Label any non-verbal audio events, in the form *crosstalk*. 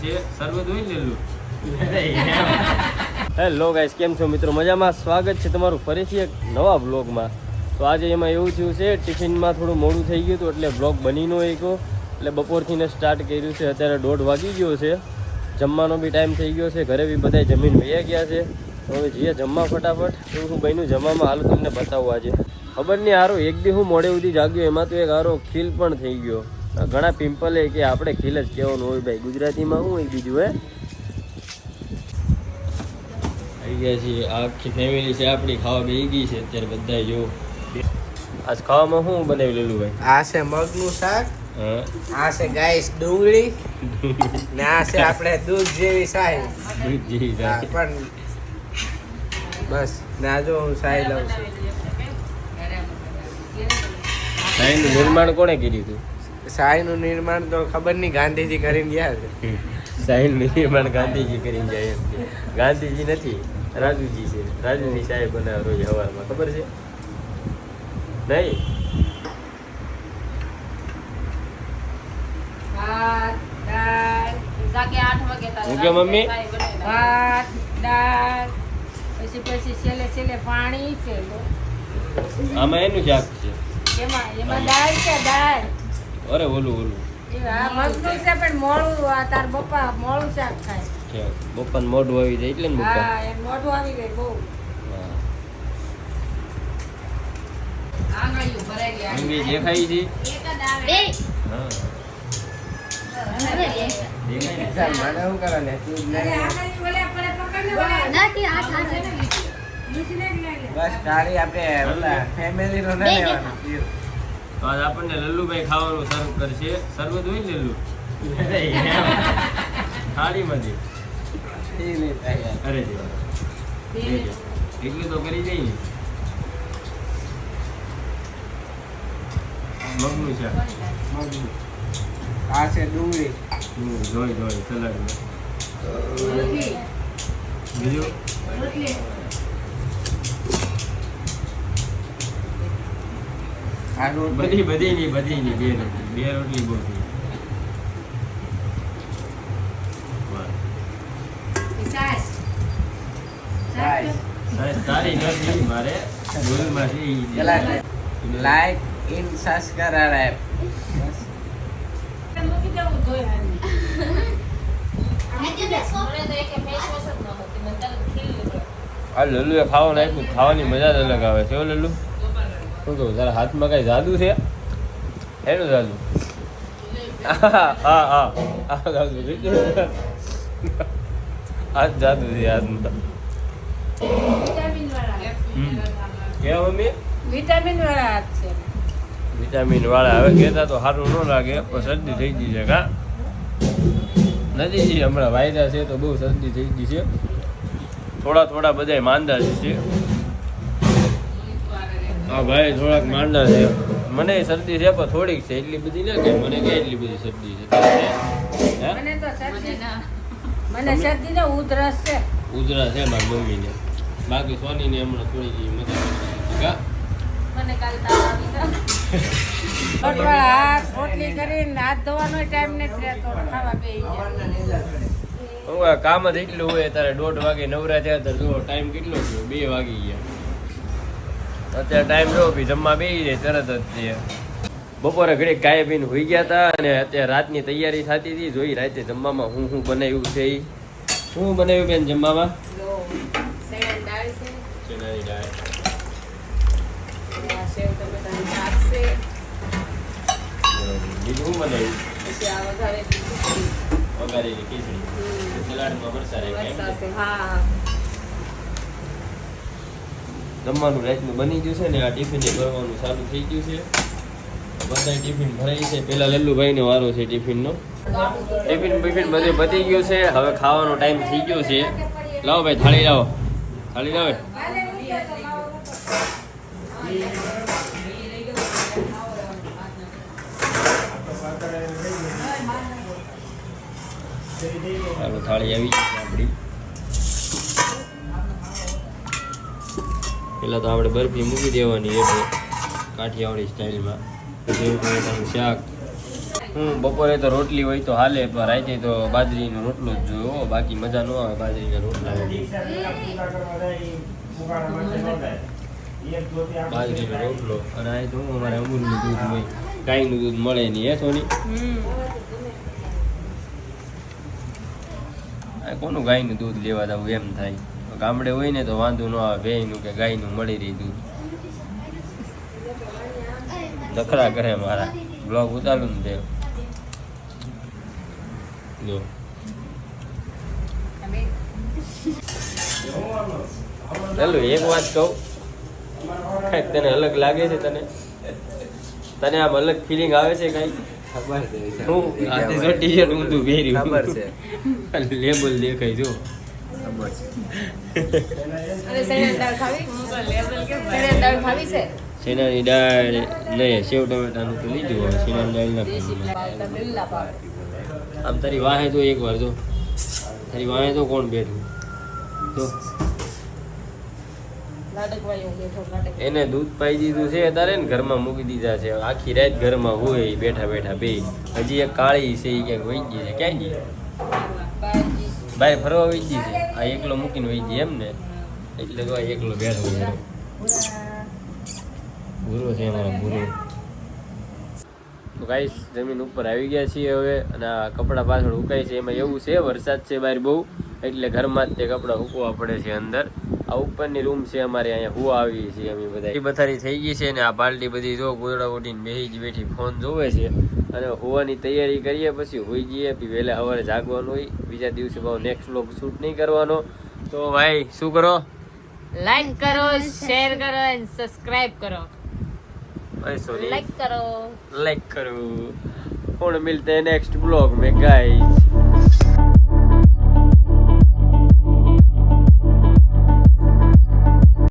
કરશે શરબત હોય હેલો ગાઈસ, કેમ છો મિત્રો? મજામાં? સ્વાગત છે તમારું ફરીથી એક નવા બ્લોગમાં તો આજે એમાં એવું થયું છે, ટિફિનમાં થોડું મોડું થઈ ગયું હતું, એટલે બ્લોગ બની ન ગયો એટલે બપોરથી ને સ્ટાર્ટ કર્યું છે. અત્યારે દોઢ વાગી ગયો છે. જમવાનો બી ટાઈમ થઈ ગયો છે. ઘરે બી બધા જમીન વૈયા ગયા છે. હવે જઈએ જમવા ફટાફટ. તો શું ભાઈનું જમવામાં? હાલ તમને બતાવું આજે. ખબર નહીં, હારો, એક દી હું મોડે સુધી જાગ્યો, એમાં તો એક હારો ખીલ પણ થઈ ગયો. ઘણા પિમ્પલ એ કે આપણે ખીલ જ કહેવાનું હોય ભાઈ. ગુજરાતીમાં શું હોય બીજું હે? આવી ગયા છીએ. આખી ફેમિલી છે આપણી ખાવા બેસી ગઈ છે અત્યારે બધા જો. આજ ખાવામાં શું બનાવી લેલું ભાઈ? આ છે મગનું શાક આ છે ગાઈસ ડુંગળી ને આ છે આપણે દૂધ જેવી સાહેબ દૂધ જેવી હા, પણ બસ. ને આ જો હું સાઈ લઉં છું. સાઈનું નિર્માણ કોણે કર્યું હતું? સાઈનું નિર્માણ તો ખબર નહીં ગાંધીજી કરીને ગયા છે. સાઈનું નિર્માણ ગાંધીજી કરીને જાય એમ ગાંધીજી નથી રાજુજી છે. રાજુજી સાહેબ બનાવે રોજ હવારમાં ખબર છે? નહીં? હું કે મમ્મી? ભાત દાળ પછી છેલ્લે છેલ્લે પાણી છે આમાં એનું શાક છે. એમાં એમાં દાળ છે દાળ. અરે ઓલું ઓલું. છે છે. બપ્પાને મોઢું આવી જાય એટલે ને મોઢું આવી જાય બહુ. છે? ને ને તું જ લઈ લે. બસ તારી આપણે ફેમિલી નો નહીં લેવાનું તો આજ આપણને લલ્લુભાઈ ખાવાનું સર્વ કરશે. શરબત હોય ને લલ્લુ? થાળીમાંથી. અરે દેવા. એટલું તો કરી જઈએ ને મગનું છે મગનું આ છે ડુંગળી. જોઈ જોઈ સલાડમાં બીજું? આ બધી બધી ની બધી ની બે રોટલી બે રોટલી બહુ થઈ. તારી નથી મારે ભૂલમાં છે ઈ જ. પેલા લાઈક ઇન. આ લલ્લુએ ખાવાનું આપ્યું ખાવાની મજા જ અલગ આવે છે લલ્લુ? શું કહું, તારા હાથમાં કઈ જાદુ છે? એનું જાદુ. હા હા. આ જાદુ જાદુ છે હાથમાં કેવા મમ્મી? વિટામિન વાળા. હવે કહેતા તો સારું ન લાગે, પણ શરદી થઈ ગઈ છે, કા? નથી જી, હમણાં વાયદા છે તો બહુ શરદી થઈ ગઈ છે. થોડા થોડા બધાય માંદા છે. હા ભાઈ થોડાક માંડા છે. મને શરદી છે પણ થોડીક છે. એટલી બધી ના કે મને કે એટલી બધી શરદી છે? મને તો શરદી મને શરદી ને ઉધરસ છે. ઉધરસ છે મારી મમ્મીને. બાકી સોનીને હમણાં થોડી મજા મને કાલ તાવ આવી ગયો. હાથ રોટલી કરીને હાથ ધોવાનો ટાઈમ નથી રહેતો. ખાવા બેસી જાય કામ જ એટલું હોય તારે દોઢ વાગે નવરા થયા તો જો ટાઈમ કેટલો થયો? બે વાગી ગયા. અત્યારે ટાઈમ જો ભી જમવા બેસી જાય તરત જ તે બપોરે ઘડી ગાય પીને હોઈ ગયા હતા અને અત્યારે રાતની તૈયારી થતી હતી જોઈ રાતે જમવામાં હું શું બનાવ્યું છે એ શું બનાવ્યું બેન જમવામાં. બીજું શું બનાવ્યું? વઘારેલી ખીચડી. સલાડમાં મરચાં રાખ્યા એમ વરસાદ હા. જમવાનું રાતનું બની ગયું છે ને આ ટિફિન ભરવાનું ચાલુ થઈ ગયું છે. બધા ટિફિન ભરાઈ છે. પેલા લલ્લુભાઈ વારો છે ટિફિનનો. ટિફિન બિફિન બધું પતી ગયું છે. હવે ખાવાનો ટાઈમ થઈ ગયો છે. લાવો ભાઈ, થાળી લાવો. થાળી લાવો. થાળી આવી આપણી. પેલા તો આપણે બરફી મૂકી દેવાની એટલે કાઠિયાવાડી સ્ટાઇલમાં. શાક. હું બપોરે તો રોટલી હોય તો હાલે, પણ રાતે તો બાજરીનો રોટલો જ જોયો. બાકી મજા ન આવે બાજરીના રોટલા. બાજરીનો રોટલો. અને આ તો હું, અમારે અમૂલનું દૂધ હોય. ગાયનું દૂધ મળે નહીં, હે સોની? કોનું ગાયનું દૂધ લેવા દઉં એમ થાય. ગામડે હોય ને તો વાંધો ન આવે ભેયનું કે ગાયનું મળી રહી દૂધ. નખરા કરે મારા. બ્લોગ ઉતારું ને જો. ચાલો એક વાત કહું. કાંઈક તને અલગ લાગે છે તને? તને આમ અલગ ફિલિંગ આવે છે કાંઈ? ખબર છે હું હાથે જો ટી-શર્ટ ઊંધું પહેર્યું. ખબર છે. *laughs* લેબલ દેખાય જો. શેનાની દાળ નહીં સેવ ટમેટાનું તો લીધું હોય શેનાની દાળ ના ખાવી. લીલા પાવ આમ તારી વાહે તો એક વાર જો. તારી વાહે તો કોણ બેઠું? તો એને દૂધ પાઈ દીધું છે તારે ને ઘરમાં મૂકી દીધા છે. આખી રાત ઘરમાં હોય બેઠા બેઠા બે હજી એક કાળી છે એ ક્યાંક વહી ગઈ છે. ક્યાં ગઈ બહાર ફરવા વહી ગઈ છે. આ એકલો મૂકીને વહી ગઈ એમ ને. એટલે તો આ એકલો બેઠો ગુરુ છે અમારો ભૂરો તો ગાઈસ જમીન ઉપર આવી ગયા છીએ હવે અને આ કપડાં પાછળ ઉકાય છે. એમાં એવું છે, વરસાદ છે બહાર બહુ. એટલે ઘરમાં જ તે કપડાં સૂકવવા પડે છે અંદર આ ઉપરની રૂમ છે અમારે અહીંયા હુવા આવીએ છીએ અમે બધા એ બથારી થઈ ગઈ છે ને આ બાલટી બધી જો ગોદડા ઓઢીને બેસી જ બેઠી ફોન જોવે છે અને હોવાની તૈયારી કરીએ પછી હોઈ જઈએ પછી વહેલા સવારે જાગવાનું હોય બીજા દિવસે બહુ નેક્સ્ટ વ્લોગ શૂટ નહીં કરવાનો તો ભાઈ શું કરો લાઈક કરો શેર કરો એન્ડ સબસ્ક્રાઇબ કરો ભાઈ સોરી લાઈક કરો लाइक करो और मिलते हैं नेक्स्ट ब्लॉग में गाइस